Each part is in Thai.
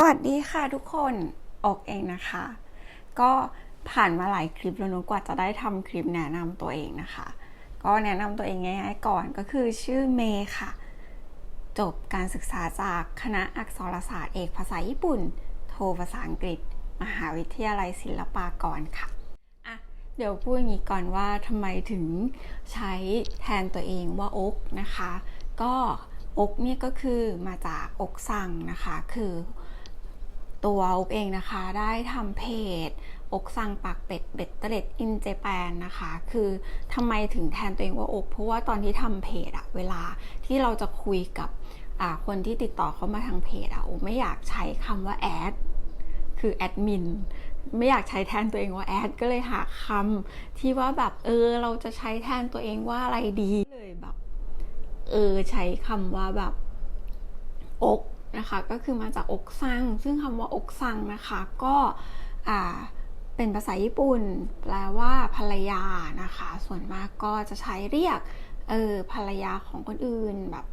สวัสดีค่ะทุกคนอกเองนะคะ ก็ผ่านมาหลายคลิปแล้วนอะกว่าจะได้ทำคลิปแนะนำตัวเองนะคะ ก็แนะนำตัวเองง่ายๆก่อนก็คือชื่อเมย์ค่ะ จบการศึกษาจากคณะอักษรศาสตร์เอกภาษาญี่ปุ่น โทภาษาอังกฤษ มหาวิทยาลัยศิลปากรค่ะอะ เดี๋ยวพูดอย่างนี้ก่อนว่าทำไมถึงใช้แทนตัวเองว่าอกนะคะ ก็อกเนี่ยก็คือมาจากอกสั่งนะคะ คือ ตัวอกเองนะคะได้ทำเพจอกสั่งปากเป็ดเบ็ดเตล็ดอินเจแปนนะคะ คือทำไมถึงแทนตัวเองว่าอก เพราะว่าตอนที่ทำเพจอะเวลาที่เราจะคุยกับคนที่ติดต่อเข้ามาทางเพจอะอกไม่อยากใช้คำว่าแอดคือแอดมินไม่อยากใช้แทนตัวเองว่าแอดก็เลยหาคำที่ว่าแบบเออเราจะใช้แทนตัวเองว่าอะไรดีเลยแบบเออใช้คำว่าแบบอก นะคะก็คือมาจากอกซัง ซึ่งคำว่าอกซังนะคะก็เป็นภาษาญี่ปุ่น แปลว่าภรรยานะคะ ส่วนมากก็จะใช้เรียกเออภรรยาของคนอื่นแบบ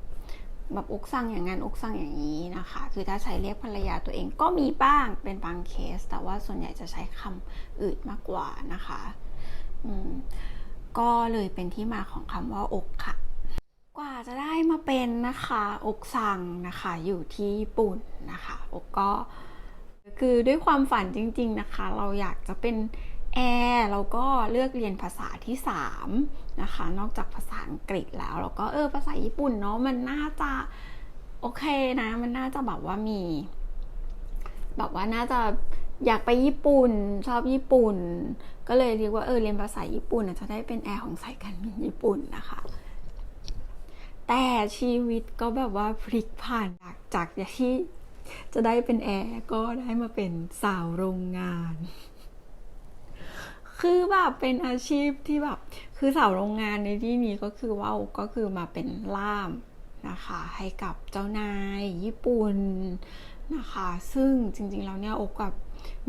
แบบอกซังอย่างนั้นอกซังอย่างนี้นะคะ คือถ้าใช้เรียกภรรยาตัวเองก็มีบ้างเป็นบางเคส แต่ว่าส่วนใหญ่จะใช้คำอื่นมากกว่านะคะก็เลยเป็นที่มาของคำว่าอกค่ะ กว่าจะได้มาเป็นนะคะอกสั่งนะคะอยู่ที่ญี่ปุ่นนะคะอกก็คือด้วยความฝันจริง ๆนะคะ เราอยากจะเป็นแอร์เราก็เลือกเรียนภาษาที่3นะคะนอกจากภาษาอังกฤษแล้วเราก็เออภาษาญี่ปุ่นเนาะมันน่าจะโอเคนะมันน่าจะแบบว่ามี แบบว่าน่าจะอยากไปญี่ปุ่นชอบญี่ปุ่น ก็เลยเรียกว่าเออเรียนภาษาญี่ปุ่นจะได้เป็นแอร์ของสายการบินญี่ปุ่นนะคะ แต่ชีวิตก็แบบว่าพลิกผ่านจากจากที่จะได้เป็นแอร์ก็ได้มาเป็นสาวโรงงาน คือแบบเป็นอาชีพที่แบบ คือสาวโรงงานในที่นี้ก็คือว่าก็คือมาเป็นล่ามนะคะ ให้กับเจ้านายญี่ปุ่นนะคะ ซึ่งจริงๆแล้วเนี่ยโอกกับ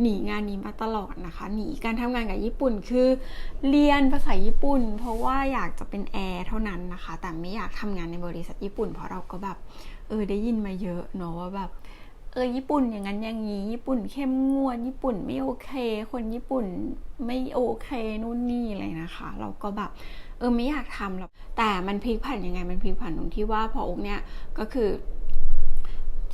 หนีงานนี้มาตลอดนะคะ หนีการทำงานกับญี่ปุ่นคือเรียนภาษาญี่ปุ่น เพราะว่าอยากจะเป็นแอร์เท่านั้นนะคะ แต่ไม่อยากทำงานในบริษัทญี่ปุ่น เพราะเราก็แบบเออได้ยินมาเยอะเนาะว่าแบบเออญี่ปุ่นอย่างนั้นอย่างนี้ญี่ปุ่นเข้มงวดญี่ปุ่นไม่โอเค คนญี่ปุ่นไม่โอเคนู่นนี่อะไรนะคะ เราก็แบบเออไม่อยากทำหรอกแต่มันพลิกผันยังไงมันพลิกผันตรงที่ว่าพออกเนี่ยก็คือ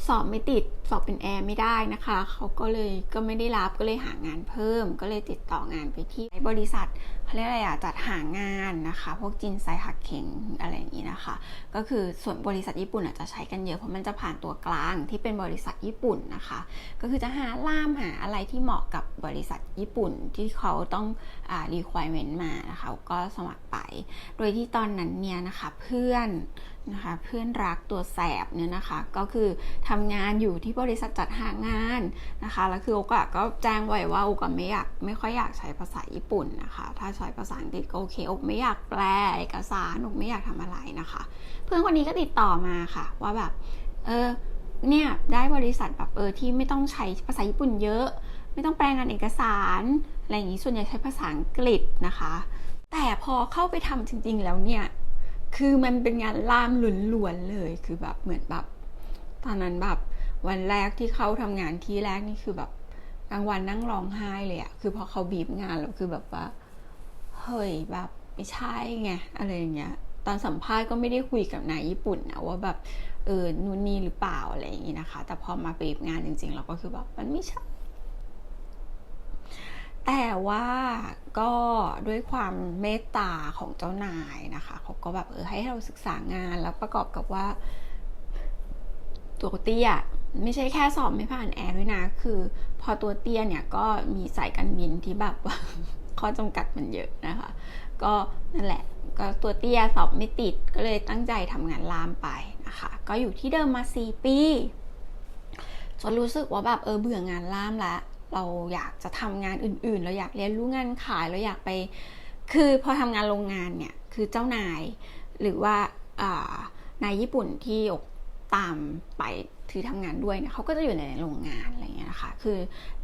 สอบไม่ติดสอบเป็นแอร์ไม่ได้นะคะ เขาก็เลยก็ไม่ได้รับก็เลยหางานเพิ่ม ก็เลยติดต่องานไปที่บริษัทเขาเรียกอะไรอะจัดหางานนะคะ พวกจินไซหักเข่งอะไรอย่างนี้นะคะ ก็คือส่วนบริษัทญี่ปุ่นอาจจะใช้กันเยอะเพราะมันจะผ่านตัวกลางที่เป็นบริษัทญี่ปุ่นนะคะ ก็คือจะหาล่ามหาอะไรที่เหมาะกับบริษัทญี่ปุ่นที่เขาต้องอ่า requirement มานะคะก็สมัครไป โดยที่ตอนนั้นเนี่ยนะคะเพื่อนนะคะเพื่อนรักตัวแสบเนี่ยนะคะ ก็คือทำงานอยู่ที่บริษัทจัดหางานนะคะ แล้วคือโอกะก็แจ้งไว้ว่าโอกะไม่อยากไม่ค่อยอยากใช้ภาษาญี่ปุ่นนะคะ ถ้าใช้ภาษาอังกฤษก็โอเคโอกไม่อยากแปลเอกสารโอกไม่อยากทำอะไรนะคะ เพื่อนคนนี้ก็ติดต่อมาค่ะ ว่าแบบเออเนี่ยได้บริษัทแบบเออที่ไม่ต้องใช้ภาษาญี่ปุ่นเยอะ ไม่ต้องแปลงานเอกสารอะไรอย่างนี้ส่วนใหญ่ใช้ภาษาอังกฤษนะคะ แต่พอเข้าไปทำจริง ๆ แล้วเนี่ยคือมันเป็นงานล่ามล้วนๆเลยคือแบบเหมือนแบบตอนนั้นแบบ วันแรกที่เขาทำงานที่แรกนี่คือแบบกลางวันนั่งร้องไห้เลยอะคือพอเขาบีบงานแล้วคือแบบว่า เฮ้ยแบบไม่ใช่ไงอะไรอย่างเงี้ย ตอนสัมภาษณ์ก็ไม่ได้คุยกับนายญี่ปุ่นนะว่าแบบเออนู่นนี่หรือเปล่าอะไรอย่างงี้นะคะ แต่พอมาบีบงานจริง ๆ เราก็คือแบบมันไม่ใช่ แต่ว่าก็ด้วยความเมตตาของเจ้านายนะคะเขาก็แบบเออให้เราศึกษางานแล้วประกอบกับว่า ตัวเตี้ย ไม่ใช่แค่สอบไม่ผ่านแอร์ด้วยนะ คือพอตัวเตี้ยเนี่ยก็มีสายการบินที่แบบว่าข้อจำกัดมันเยอะนะคะ ก็นั่นแหละก็ตัวเตี้ยสอบไม่ติดก็เลยตั้งใจทำงานล่ามไปนะคะ ก็อยู่ที่เดิมมา 4 ปีจนรู้สึกว่าแบบเออเบื่องานล่ามแล้วเราอยากจะทำงานอื่นๆ เราอยากเรียนรู้งานขายเราอยากไป คือพอทำงานโรงงานเนี่ยคือเจ้านาย หรือว่านายญี่ปุ่นที่อกตามไป ถือทำงานด้วยเนี่ยเขาก็จะอยู่ในโรงงานอะไรเงี้ยนะคะคือ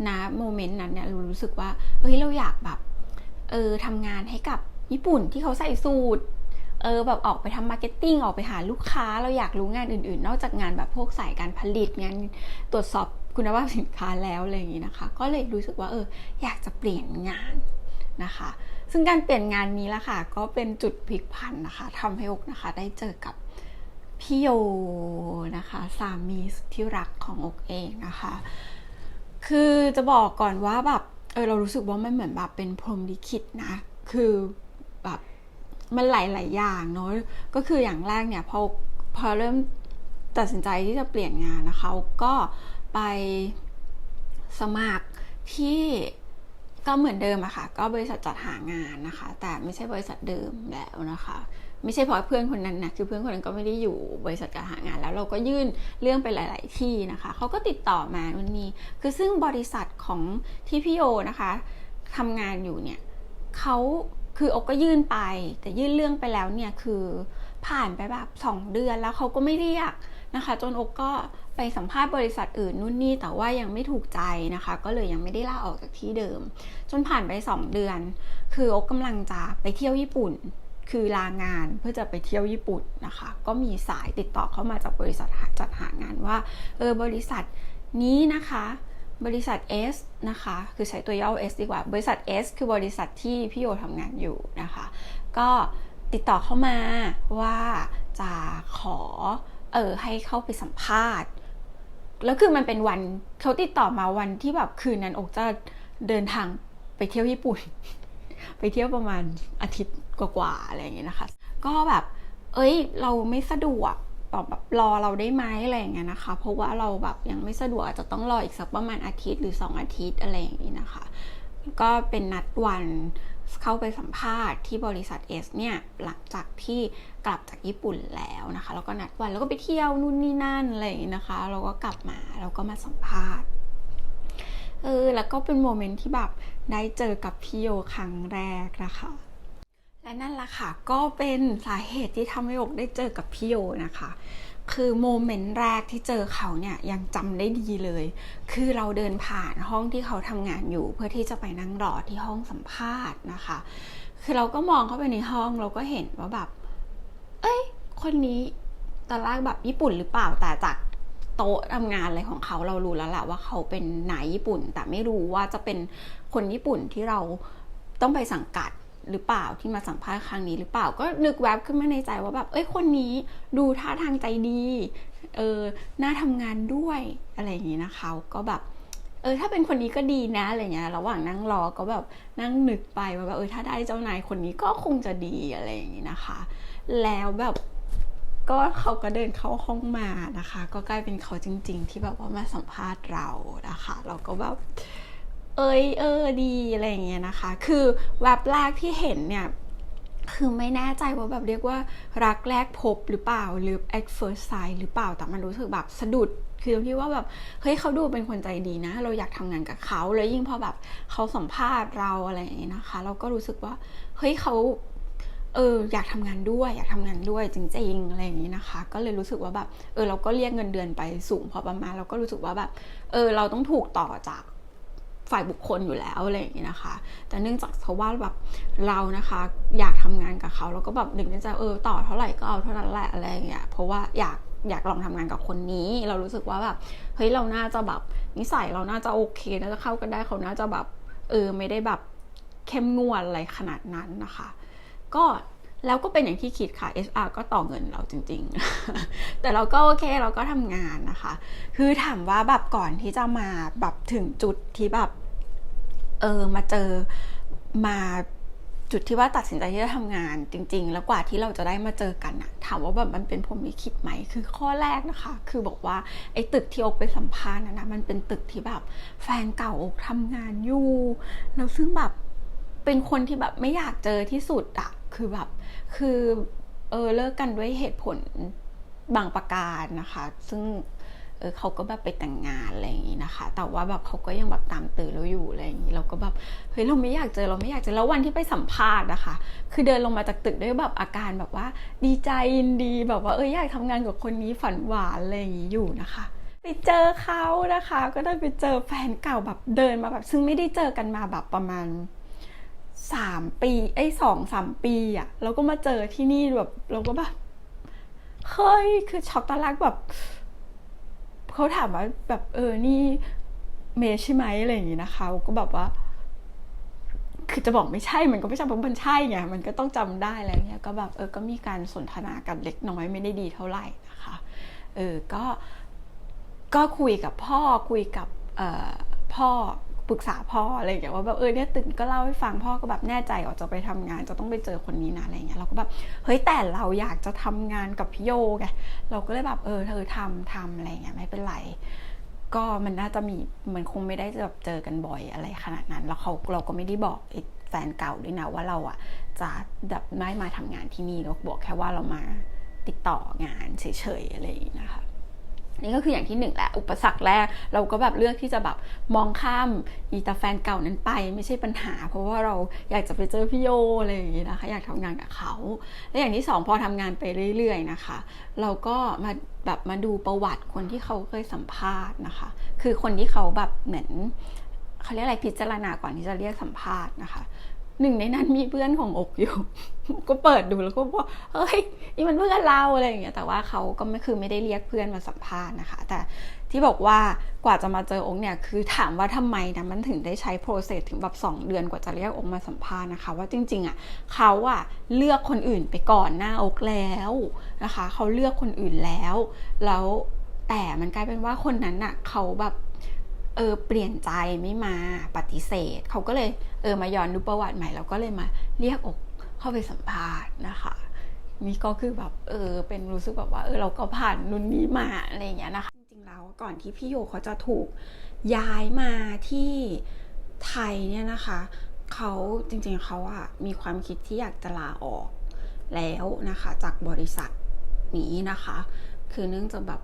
ณโมเมนต์นั้นเนี่ยเรารู้สึกว่าเอ้ยเราอยากแบบเออทำงานให้กับญี่ปุ่นที่เขาใส่สูตรเออแบบออกไปทำมาร์เก็ตติ้งออกไปหาลูกค้า เราอยากรู้งานอื่น ๆ นอกจากงานแบบพวกสายการผลิตงานตรวจสอบคุณภาพสินค้าแล้วอะไรอย่างนี้นะคะ ก็เลยรู้สึกว่าเอออยากจะเปลี่ยนงานนะคะ ซึ่งการเปลี่ยนงานนี้ละค่ะก็เป็นจุดพลิกผันนะคะทำให้อกนะคะได้เจอกับ พี่โยนะคะสามีที่รักของอกเองนะคะ คือจะบอกก่อนว่าแบบเออเรารู้สึกว่ามันเหมือนแบบเป็นพรมลิขิตนะ คือแบบมันหลาย ๆ อย่างเนาะก็คืออย่างแรกเนี่ยพอพอเริ่มตัดสินใจที่จะเปลี่ยนงานนะคะก็ไปสมัครที่ก็เหมือนเดิมอะค่ะ ก็บริษัทจัดหางานนะคะ แต่ไม่ใช่บริษัทเดิมแล้วนะคะ ไม่ใช่เพราะเพื่อนคนนั้นนะคือเพื่อนคนนั้นก็ไม่ได้อยู่บริษัทจัดหางาน แล้วเราก็ยื่นเรื่องไปหลาย ๆ ที่นะคะเขาก็ติดต่อมาวันนี้ คือซึ่งบริษัทของที่พี่โยนะคะทำงานอยู่เนี่ยเขาคืออกก็ยื่นไป แต่ยื่นเรื่องไปแล้วเนี่ยคือผ่านไปแบบ2เดือนแล้วเขาก็ไม่เรียกนะคะ จนอกก็ไปสัมภาษณ์บริษัทอื่นนู่นนี่แต่ว่ายังไม่ถูกใจนะคะ ก็เลยยังไม่ได้ลาออกจากที่เดิม จนผ่านไป 2 เดือน คืออกกำลังจะไปเที่ยวญี่ปุ่น คือลางานเพื่อจะไปเที่ยวญี่ปุ่นนะคะ ก็มีสายติดต่อเข้ามาจากบริษัทจัดหางานว่าเออบริษัทนี้นะคะ บริษัท S นะคะ คือใช้ตัวย่อ S ดีกว่า บริษัท S คือบริษัทที่พี่โยทำงานอยู่นะคะ ก็ติดต่อเข้ามาว่าจะขอเออให้เข้าไปสัมภาษณ์ แล้วคือมันเป็นวันเขาติดต่อมาวันที่แบบคืนนั้นอกจะเดินทางไปเที่ยวญี่ปุ่น ไปเที่ยวประมาณอาทิตย์ กว่าๆอะไรอย่างเงี้ยนะคะ ก็แบบ เอ้ย เราไม่สะดวกแบบแบบรอเราได้ไหมอะไรอย่างเงี้ยนะคะ เพราะว่าเราแบบยังไม่สะดวกอาจจะต้องรออีกสักประมาณอาทิตย์หรือ 2 อาทิตย์อะไรอย่างงี้นะคะ ก็เป็นนัดวันเข้าไปสัมภาษณ์ที่บริษัท S เนี่ยหลังจากที่กลับจากญี่ปุ่นแล้วนะคะ แล้วก็นัดวันแล้วก็ไปเที่ยวนู่นนี่นั่นอะไรอย่างงี้นะคะ เราก็กลับมาแล้วก็มาสัมภาษณ์เออแล้วก็เป็นโมเมนต์ที่แบบได้เจอกับพี่โยครั้งแรกนะคะ และนั่นแหละค่ะ ก็เป็นสาเหตุที่ทำให้อกได้เจอกับพี่โยนะคะ คือโมเมนต์แรกที่เจอเขาเนี่ยยังจำได้ดีเลย คือเราเดินผ่านห้องที่เขาทำงานอยู่ เพื่อที่จะไปนั่งรอที่ห้องสัมภาษณ์นะคะ คือเราก็มองเข้าไปในห้องเราก็เห็นว่าแบบ เอ้ย คนนี้ตอนแรกแบบญี่ปุ่นหรือเปล่าแต่จากโต๊ะทำงานอะไรของเขาเรารู้แล้วแหละว่าเขาเป็นนายญี่ปุ่น แต่ไม่รู้ว่าจะเป็นคนญี่ปุ่นที่เราต้องไปสังกัด หรือเปล่าที่มาสัมภาษณ์ครั้งนี้หรือเปล่าก็นึกแวบขึ้นมาในใจว่าแบบเอ้ยคนนี้ดูท่าทางใจดีเออน่าทำงานด้วยอะไรอย่างนี้นะคะ ก็แบบเออถ้าเป็นคนนี้ก็ดีนะอะไรเงี้ยระหว่างนั่งรอก็แบบนั่งนึกไปว่าแบบเออถ้าได้เจ้านายคนนี้ก็คงจะดีอะไรอย่างนี้นะคะ แล้วแบบก็เขาก็เดินเข้าห้องมานะคะ ก็กลายเป็นเขาจริง ๆ ที่แบบว่ามาสัมภาษณ์เรานะคะ เราก็แบบ เอยเออดีอะไรอย่างเงี้ยนะคะ คือแวบแรกที่เห็นเนี่ยคือไม่แน่ใจว่าแบบเรียกว่ารักแรกพบหรือเปล่าหรือ at first sight หรือเปล่าแต่มันรู้สึกแบบสะดุดคือตรงที่ว่าแบบเฮ้ยเขาดูเป็นคนใจดีนะ เราอยากทำงานกับเขาแล้วยิ่งพอแบบเขาสัมภาษณ์เราอะไรอย่างนี้นะคะ เราก็รู้สึกว่าเฮ้ยเขาเอออยากทำงานด้วย อยากทำงานด้วยจริงๆอะไรอย่างนี้นะคะ ก็เลยรู้สึกว่าแบบเออเราก็เรียกเงินเดือนไปสูงพอประมาณเราก็รู้สึกว่าแบบเออเราต้องถูกต่อจาก ฝ่ายบุคคลอยู่แล้วอะไรอย่างนี้นะคะ แต่เนื่องจากเพราะว่าแบบเรานะคะ อยากทำงานกับเขาแล้วก็แบบหนึ่งในใจเออต่อเท่าไหร่ก็เอาเท่านั้นแหละอะไรอย่างเงี้ยเพราะว่าอยากอยากลองทำงานกับคนนี้ เรารู้สึกว่าแบบเฮ้ยเราน่าจะแบบนิสัยเราน่าจะโอเคน่าจะเข้ากันได้เขาน่าจะแบบเออไม่ได้แบบเข้มงวดอะไรขนาดนั้นนะคะ ก็ แล้วก็เป็นอย่างที่คิดค่ะ HR ก็ต่อเงินเราจริง ๆ แต่เราก็โอเคเราก็ทำงานนะคะ คือถามว่าแบบก่อนที่จะมาแบบถึงจุดที่แบบเออมาเจอมาจุดที่ว่าตัดสินใจที่จะทำงานจริง ๆ แล้วกว่าที่เราจะได้มาเจอกันอะถามว่าแบบมันเป็นพรหมลิขิตไหม คือข้อแรกนะคะ คือบอกว่าไอ้ตึกที่อกไปสัมภาษณ์นะนะมันเป็นตึกที่แบบแฟนเก่าอกทำงานอยู่แล้วซึ่งแบบเป็นคนที่แบบไม่อยากเจอที่สุดอะคือแบบ คือเออเลิกกันด้วยเหตุผลบางประการนะคะ ซึ่งเออเขาก็แบบไปแต่งงานอะไรอย่างนี้นะคะ แต่ว่าแบบเขาก็ยังแบบตามตื่นเราอยู่อะไรอย่างนี้ เราก็แบบเฮ้ยเราไม่อยากเจอเราไม่อยากเจอแล้ววันที่ไปสัมภาษณ์นะคะ คือเดินลงมาจากตึกด้วยแบบอาการแบบว่า ดีใจยินดีแบบว่าเอออยากทำงานกับคนนี้ฝันหวานอะไรอย่างนี้อยู่นะคะไปเจอเขานะคะ ก็ได้ไปเจอแฟนเก่าแบบเดินมาแบบ ซึ่งไม่ได้เจอกันมาแบบประมาณ สามปีไอ้สองสามปีอะ่ะแล้วก็มาเจอที่นี่แบบเราก็แบบเฮ้ยคือช็อกตอนแรกแบบเขาถามว่าแบบเออนี่เมย์ใช่ไหมอะไรอย่างงี้นะคะก็แบบว่า คือจะบอกไม่ใช่มันก็ไม่ใช่เพราะมันใช่ไงมันก็ต้องจำได้อะไรเงี้ยก็แบบเออก็มีการสนทนากันเล็กน้อยไม่ได้ดีเท่าไหร่นะคะเออก็ก็คุยกับพ่อคุยกับเออพ่อ ปรึกษาพ่ออะไรอย่างเงี้ยว่าแบบเออเนี่ยตื่นก็เล่าให้ฟังพ่อก็แบบแน่ใจว่าจะไปทำงานจะต้องไปเจอคนนี้นะอะไรเงี้ยเราก็แบบเฮ้ยแต่เราอยากจะทำงานกับพี่โยไงเราก็เลยแบบเออเธอทำทำอะไรเงี้ยไม่เป็นไรก็มันน่าจะมีมันคงไม่ได้แบบเจอกันบ่อยอะไรขนาดนั้น แล้วเขาเราก็ไม่ได้บอกไอ้แฟนเก่าด้วยนะว่าเราอะจะแบบไม่มาทำงานที่นี่เราบอกแค่ว่าเรามาติดต่องานเฉยๆอะไรอย่างนี้นะคะ นี่ก็คืออย่างที่หนึ่งแหละอุปสรรคแรก เราก็แบบเลือกที่จะแบบมองข้ามอีตาแฟนเก่านั้นไป ไม่ใช่ปัญหา เพราะว่าเราอยากจะไปเจอพี่โยอะไรอย่างนี้นะคะอยากทำงานกับเขา และอย่างที่สองพอทำงานไปเรื่อย ๆ นะคะ เราก็มาแบบมาดูประวัติคนที่เขาเคยสัมภาษณ์นะคะ คือคนที่เขาแบบเหมือนเขาเรียกอะไรพิจารณาก่อนที่จะเรียกสัมภาษณ์นะคะ หนึ่งในนั้นมีเพื่อนของอกอยู่ ก็เปิดดูแล้วก็บอกเฮ้ยนี่มันเพื่อนเราอะไรอย่างเงี้ยแต่ว่าเขาก็ไม่คือไม่ได้เรียกเพื่อนมาสัมภาษณ์นะคะ แต่ที่บอกว่ากว่าจะมาเจอองค์เนี่ยคือถามว่าทำไมนะมันถึงได้ใช้โปรเซสถึงแบบ2 เดือนกว่าจะเรียกองค์มาสัมภาษณ์นะคะ ว่าจริง ๆอะเขาอะเลือกคนอื่นไปก่อนหน้าอกแล้วนะคะเขาเลือกคนอื่นแล้ว แล้วแต่มันกลายเป็นว่าคนนั้นอะเขาแบบเออเปลี่ยนใจไม่มาปฏิเสธเขาก็เลย เออมาย้อนดูประวัติใหม่แล้วก็เลยมาเรียกอกเข้าไปสัมภาษณ์นะคะนี่ก็คือแบบเออเป็นรู้สึกแบบว่าเออเราก็ผ่านนุ่นนี้มาอะไรอย่างเงี้ยนะคะจริงๆแล้วก่อนที่พี่โยเขาจะถูกย้ายมาที่ไทยเนี่ยนะคะเขาจริงๆเขาอะมีความคิดที่อยากจะลาออกแล้วนะคะจากบริษัทนี้นะคะ คือเนื่องจากแบบ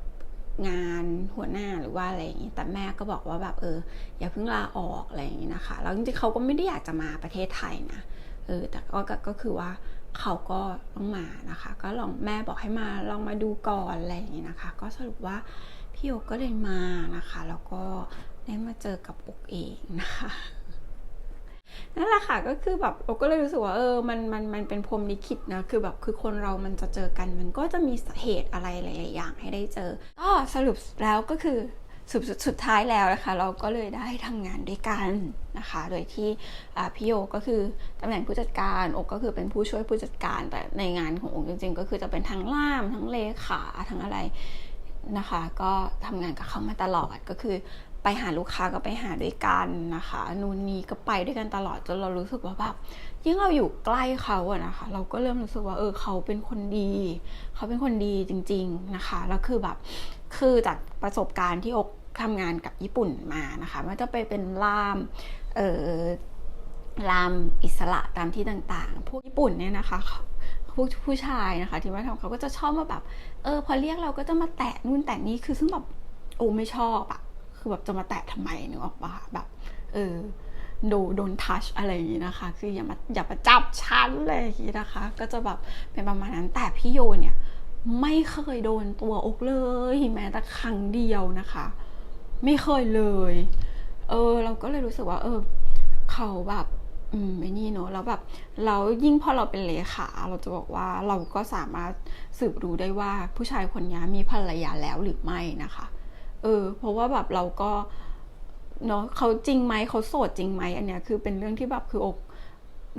งานหัวหน้าหรือว่าอะไรอย่างนี้ แต่แม่ก็บอกว่าแบบเออ อย่าเพิ่งลาออกอะไรอย่างนี้นะคะ แล้วจริงๆเขาก็ไม่ได้อยากจะมาประเทศไทยนะ เออ แต่ก็ก็คือว่าเขาก็ต้องมานะคะ ก็ลองแม่บอกให้มาลองมาดูก่อนอะไรอย่างนี้นะคะ ก็สรุปว่าพี่โอก็เลยมานะคะ แล้วก็ได้มาเจอกับอกเองนะคะ นั่นแหละค่ะก็คือแบบเราก็เลยรู้สึกว่าเออมันมันมันเป็นพรมลิขิตนะคือแบบคือคนเรามันจะเจอกัน มันก็จะมีเหตุอะไรหลาย ๆ อย่างให้ได้เจอก็สรุปแล้วก็คือสุดสุดท้ายแล้วนะคะ เราก็เลยได้ทำงานด้วยกันนะคะ โดยที่พี่โยก็คือตำแหน่งผู้จัดการอกก็คือเป็นผู้ช่วยผู้จัดการ แต่ในงานขององค์จริง ๆ ก็คือจะเป็นทั้งล่ามทั้งเลขาทั้งอะไรนะคะ ก็ทำงานกับเขามาตลอดก็คือ ไปหาลูกค้าก็ไปหาด้วยกันนะคะนู่นนี่ก็ไปด้วยกันตลอดจนเรารู้สึกว่าแบบยิ่งเราอยู่ใกล้เขาอะนะคะ เราก็เริ่มรู้สึกว่าเออเขาเป็นคนดี เขาเป็นคนดีจริง ๆนะคะแล้วคือแบบคือจากประสบการณ์ที่อกทำงานกับญี่ปุ่นมานะคะม่ว่าจะไปเป็นล่ามเออล่ามอิสระตามที่ต่างๆ พวกญี่ปุ่นเนี่ยนะคะผู้ผู้ชายนะคะ ที่มาทำเขาก็จะชอบมาแบบ เออ พอเรียกเราก็จะมาแตะนู่นแตะนี้คือซึ่งแบบโอ้ไม่ชอบอะ คือแบบจะมาแตะทำไมนึกออกปะแบบเออโดโดนทัชอะไรอย่างนี้นะคะ คืออย่ามาอย่ามาจับชั้นเลยอย่างนี้นะคะ ก็จะแบบเป็นประมาณนั้นแต่พี่โยเนี่ยไม่เคยโดนตัวอกเลยแม้แต่ครั้งเดียวนะคะ ไม่เคยเลย เออ เราก็เลยรู้สึกว่า เออ เขาแบบอืมไอ้นี่เนอะแล้วแบบเรายิ่งพอเราเป็นเลขาเราจะบอกว่าเราก็สามารถสืบรู้ได้ว่าผู้ชายคนนี้มีภรรยาแล้วหรือไม่นะคะ เออ เพราะว่าแบบเราก็เนาะเขาจริงไหมเขาโสดจริงไหมอันเนี้ยคือเป็นเรื่องที่แบบคืออก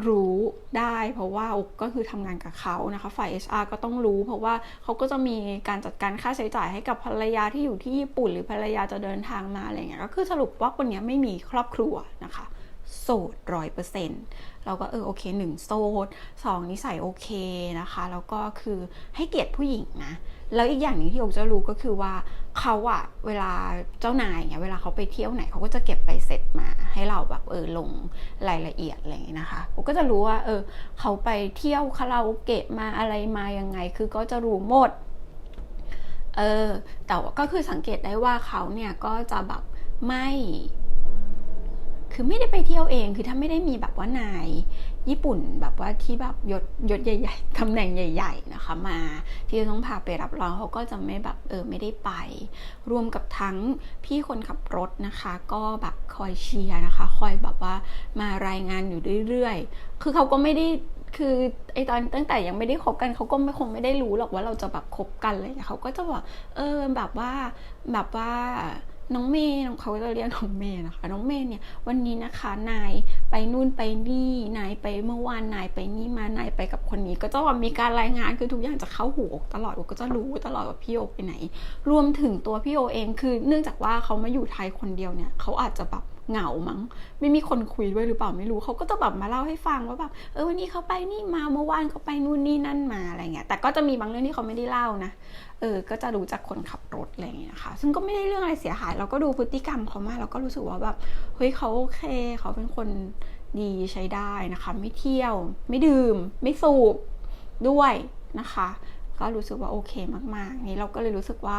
รู้ได้ เพราะว่าอกก็คือทำงานกับเขานะคะ ฝ่าย HR ก็ต้องรู้ เพราะว่าเขาก็จะมีการจัดการค่าใช้จ่ายให้กับภรรยาที่อยู่ที่ญี่ปุ่น หรือภรรยาจะเดินทางมาอะไรเงี้ยก็คือสรุปว่าคนนี้ไม่มีครอบครัวนะคะโสดร้อยเปอร์เซ็นต์เราก็เออโอเคหนึ่งโสดสองนิสัยโอเคนะคะ แล้วก็คือให้เกียรติผู้หญิงนะ แล้วอีกอย่างหนึ่งที่อกจะรู้ก็คือว่าเขาอะเวลาเจ้านายเนี่ยเวลาเขาไปเที่ยวไหนเขาก็จะเก็บไปเสร็จมาให้เราแบบเออลงรายละเอียดอะไรอย่างนี้นะคะอกก็จะรู้ว่าเออเขาไปเที่ยวคาราโอเกะมาอะไรมายังไง คือก็จะรู้หมดเออแต่ก็คือสังเกตได้ว่าเขาเนี่ยก็จะแบบไม่ คือไม่ได้ไปเที่ยวเอง คือถ้าไม่ได้มีแบบว่านายญี่ปุ่นแบบว่าที่แบบยศยศใหญ่ๆตำแหน่งใหญ่ ๆ นะคะมาที่จะต้องพาไปรับรองเขาก็จะไม่แบบเออไม่ได้ไป รวมกับทั้งพี่คนขับรถนะคะ ก็แบบคอยเชียร์นะคะ คอยแบบว่ามารายงานอยู่เรื่อยๆ คือเขาก็ไม่ได้คือไอตอนตั้งแต่ยังไม่ได้คบกันเขาก็ไม่คงไม่ได้รู้หรอกว่าเราจะแบบคบกันอะไรเลยเขาก็จะบอกเออแบบว่าแบบว่า น้องเมย์น้องเขาจะเรียกน้องเมย์นะคะ น้องเมย์เนี่ย วันนี้นะคะ นายไปนู่นไปนี่ นายไปเมื่อวาน นายไปนี่มา นายไปกับคนนี้ ก็จะว่ามีการรายงานคือทุกอย่างจะเข้าหูตลอดก็จะรู้ตลอดว่าพี่โอไปไหน รวมถึงตัวพี่โอเองคือ เนื่องจากว่าเขามาอยู่ไทยคนเดียวเนี่ย เขาอาจจะแบบ เหงามั้งไม่มีคนคุยด้วยหรือเปล่าไม่รู้เขาก็จะแบบมาเล่าให้ฟังว่าแบบเออวันนี้เขาไปนี่มาเมื่อวานเขาไปนู่นนี่นั่นมาอะไรเงี้ยแต่ก็จะมีบางเรื่องที่เขาไม่ได้เล่านะเออก็จะรู้จากคนขับรถอะไรเงี้ยนะคะซึ่งก็ไม่ได้เรื่องอะไรเสียหาย เราก็ดูพฤติกรรมเขามาเราก็รู้สึกว่าแบบเฮ้ยเขาโอเคเขาเป็นคนดีใช้ได้นะคะ ไม่เที่ยว ไม่ดื่ม ไม่สูบด้วยนะคะ ก็รู้สึกว่าโอเคมากๆ นี่เราก็เลยรู้สึกว่า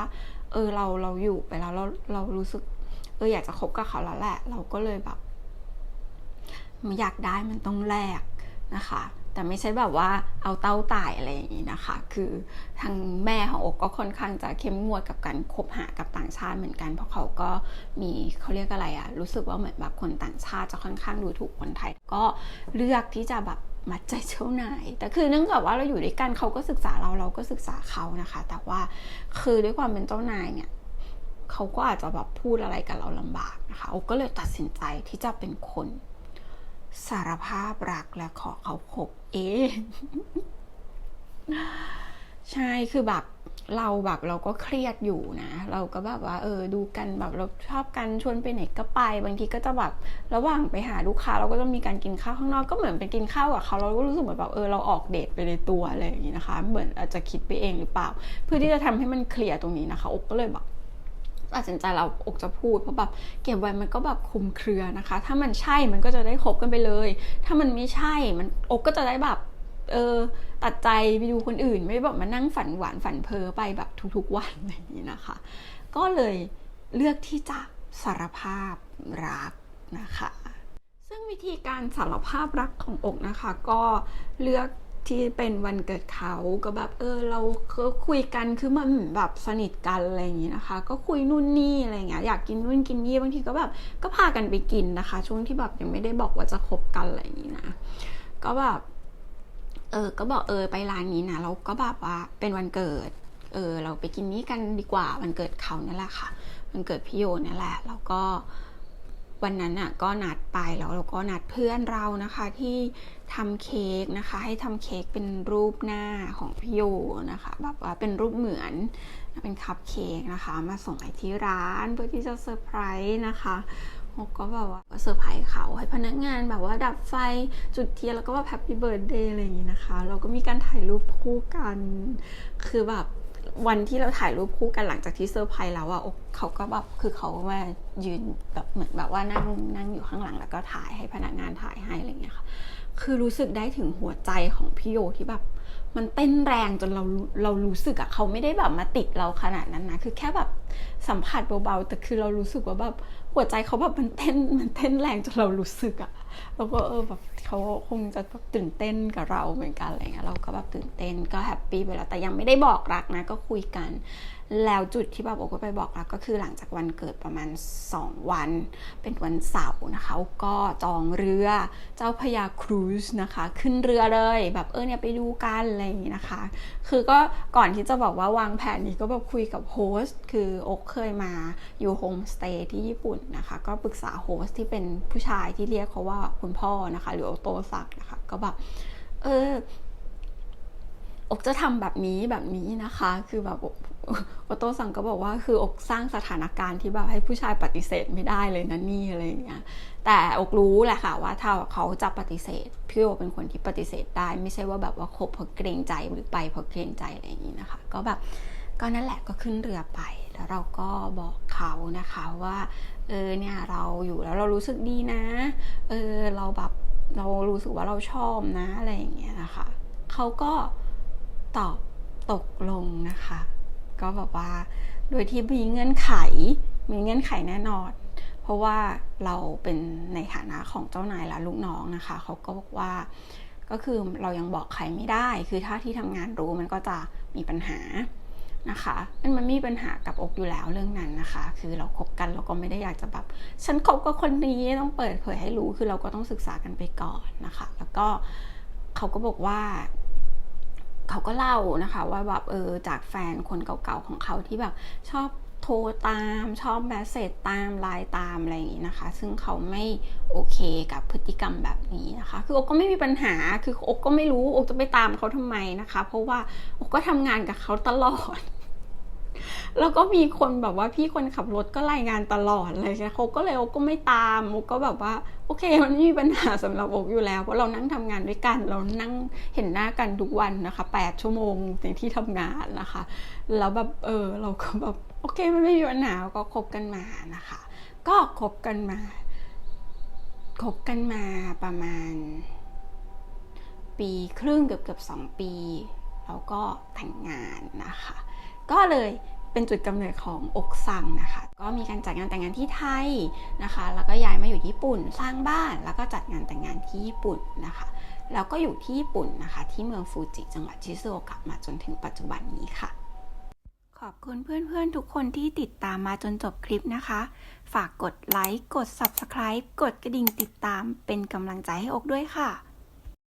เออเราเราอยู่ไปแล้วเราเรารู้สึก เอออยากจะคบกับเขาแล้วแหละ เราก็เลยแบบมันอยากได้มันต้องแลกนะคะ แต่ไม่ใช่แบบว่าเอาเต้าตายอะไรอย่างนี้นะคะ คือทางแม่ของอกก็ค่อนข้างจะเข้มงวดกับการคบหากับต่างชาติเหมือนกัน เพราะเขาก็มีเขาเรียกอะไรอะรู้สึกว่าเหมือนแบบคนต่างชาติจะค่อนข้างดูถูกคนไทย ก็เลือกที่จะแบบมัดใจเจ้านาย แต่คือเนื่องจากว่าเราอยู่ด้วยกันเขาก็ศึกษาเราเราก็ศึกษาเขานะคะ แต่ว่าคือด้วยความเป็นเจ้านายเนี่ย เขาก็อาจจะแบบพูดอะไรกับเราลำบากนะคะโอก็เลยตัดสินใจที่จะเป็นคน สารภาพรักและขอเขาคบเองใช่คือแบบเราแบบเราก็เครียดอยู่นะ เราก็แบบว่า เออ ดูกันแบบเราชอบกันชวนไปไหนก็ไป บางทีก็จะแบบระหว่างไปหาลูกค้า เราก็จะมีการกินข้าวข้างนอกก็เหมือนไปกินข้าวกับเขาเราก็รู้สึกเหมือนแบบเออเราออกเดทไปในตัวอะไรอย่างนี้นะคะ เหมือนอาจจะคิดไปเองหรือเปล่า เพื่อที่จะทำให้มันเคลียร์ตรงนี้นะคะอกก็เลยแบบ ตัดสินใจเราอกจะพูดเพราะแบบเก็บไว้มันก็แบบคุมเครือนะคะ ถ้ามันใช่มันก็จะได้คบกันไปเลย ถ้ามันไม่ใช่มันอกก็จะได้แบบเออตัดใจไปดูคนอื่น ไม่แบบมานั่งฝันหวานฝันเพ้อไปแบบทุกๆวันอะไรอย่างนี้นะคะ ก็เลยเลือกที่จะสารภาพรักนะคะ ซึ่งวิธีการสารภาพรักของอกนะคะ ก็เลือก ที่เป็นวันเกิดเขาก็แบบเออเราคุยกันคือมันแบบสนิทกันอะไรอย่างนี้นะคะ ก็คุยนู่นนี่อะไรเงี้ยอยากกินนู่นกินนี่บางทีก็แบบก็พากันไปกินนะคะ ช่วงที่แบบยังไม่ได้บอกว่าจะคบกันอะไรอย่างนี้นะก็แบบเออก็บอกเออไปร้านนี้นะเราก็แบบว่าเป็นวันเกิด เออ เราไปกินนี้กันดีกว่าวันเกิดเขานี่แหละค่ะวันเกิดพี่โยนี่แหละแล้วก็วันนั้นอะก็นัดไปแล้วเราก็นัดเพื่อนเรานะคะที่ ทำเค้กนะคะ ให้ทำเค้กเป็นรูปหน้าของพี่โยนะคะแบบว่าเป็นรูปเหมือนเป็นคัพเค้กนะคะ มาส่งให้ที่ร้านเพื่อที่จะเซอร์ไพรส์นะคะก็แบบว่าเซอร์ไพรส์เขาให้พนักงานแบบว่าดับไฟจุดเทียนแล้วก็แบบแฮปปี้เบิร์ดเดย์อะไรอย่างนี้นะคะ เราก็มีการถ่ายรูปคู่กัน คือแบบวันที่เราถ่ายรูปคู่กันหลังจากที่เซอร์ไพรส์แล้วอะเขาก็แบบคือเขามายืนแบบเหมือนแบบว่านั่งนั่งอยู่ข้างหลังแล้วก็ถ่ายให้พนักงานถ่ายให้อะไรเงี้ยค่ะ คือรู้สึกได้ถึงหัวใจของพี่โยที่แบบมันเต้นแรงจนเราเรารู้สึกอะเขาไม่ได้แบบมาติดเราขนาดนั้นนะ คือแค่แบบสัมผัสเบาๆ แต่คือเรารู้สึกว่าแบบหัวใจเขาแบบมันเต้นมันเต้นแรงจนเรารู้สึกอะ แล้วก็เออแบบเขาคงจะตื่นเต้นกับเราเหมือนกันอะไรเงี้ยเราก็แบบตื่นเต้นก็แฮปปี้ไปแล้วแต่ยังไม่ได้บอกรักนะก็คุยกัน แล้วจุดที่แบบโอก็ไปบอกรักก็คือหลังจากวันเกิดประมาณ 2 วัน เป็นวันเสาร์นะคะก็จองเรือเจ้าพยาครูซนะคะ ขึ้นเรือเลยแบบเออเนี่ยไปดูกันอะไรอย่างนี้นะคะ คือก็ก่อนที่จะบอกว่าวางแผนนี้ก็แบบคุยกับโฮสต์คือโอ๊กเคยมาอยู่โฮมสเตย์ที่ญี่ปุ่นนะคะ ก็ปรึกษาโฮสต์ที่เป็นผู้ชายที่เรียกเขาว่าคุณพ่อนะคะ หรือโอโตซักนะคะ ก็แบบเอออกจะทำแบบนี้แบบนี้นะคะ คือแบบโอโต้สังก็บอกว่าคืออกสร้างสถานการณ์ที่แบบให้ผู้ชายปฏิเสธไม่ได้เลยนะนี่อะไรอย่างเงี้ย แต่อกรู้แหละค่ะว่าถ้าเขาจะปฏิเสธพี่โอเป็นคนที่ปฏิเสธได้ ไม่ใช่ว่าแบบว่าคบเพราะเกรงใจหรือไปเพราะเกรงใจอะไรอย่างนี้นะคะ ก็แบบก็นั่นแหละก็ขึ้นเรือไป แล้วเราก็บอกเขานะคะว่าเออเนี่ยเราอยู่แล้วเรารู้สึกดีนะ เออเราแบบเรารู้สึกว่าเราชอบนะอะไรอย่างเงี้ยนะคะเขาก็ตอบตกลงนะคะ ก็แบบว่าโดยที่มีเงื่อนไขมีเงื่อนไขแน่นอน เพราะว่าเราเป็นในฐานะของเจ้านายและลูกน้องนะคะเขาก็บอกว่าก็คือเรายังบอกใครไม่ได้ คือถ้าที่ทำงานรู้มันก็จะมีปัญหา นะคะมันมันมีปัญหากับอกอยู่แล้วเรื่องนั้นนะคะ คือเราคบกันเราก็ไม่ได้อยากจะแบบฉันคบกับคนนี้ต้องเปิดเผยให้รู้คือเราก็ต้องศึกษากันไปก่อนนะคะ แล้วก็เขาก็บอกว่าเขาก็เล่านะคะ ว่าแบบเออจากแฟนคนเก่าๆของเขาที่แบบชอบโทรตามชอบแมสเซจตามไลน์ตามอะไรอย่างนี้นะคะ ซึ่งเขาไม่โอเคกับพฤติกรรมแบบนี้นะคะ คืออกก็ไม่มีปัญหาคืออกก็ไม่รู้อกจะไปตามเขาทำไมนะคะ เพราะว่าอกก็ทำงานกับเขาตลอด แล้วก็มีคนแบบว่าพี่คนขับรถก็รายงานตลอดเลยใช่เขาก็เลยโอกก็ไม่ตามโอกก็แบบว่า โอเค มันไม่มีปัญหาสำหรับโอกอยู่แล้ว เพราะเรานั่งทำงานด้วยกัน เรานั่งเห็นหน้ากันทุกวันนะคะแปดชั่วโมงในที่ทำงานนะคะ แล้วแบบเออเราก็แบบโอเคมันไม่มีปัญหาก็คบกันมานะคะ ก็คบกันมาคบกันมาประมาณ ปีครึ่งเกือบเกือบสองปี แล้วก็แต่งงานนะคะ ก็เลย เป็นจุดกำเนิดของอกสังนะคะ ก็มีการจัดงานแต่งงานที่ไทยนะคะ แล้วก็ย้ายมาอยู่ญี่ปุ่น สร้างบ้าน แล้วก็จัดงานแต่งงานที่ญี่ปุ่นนะคะ แล้วก็อยู่ที่ญี่ปุ่นนะคะ ที่เมืองฟูจิจังหวัดชิซูโอกะมาจนถึงปัจจุบันนี้ค่ะ ขอบคุณเพื่อนๆทุกคนที่ติดตามมาจนจบคลิปนะคะ ฝากกดไลค์ กด Subscribe กดกระดิ่งติดตามเป็นกำลังใจให้อกด้วยค่ะ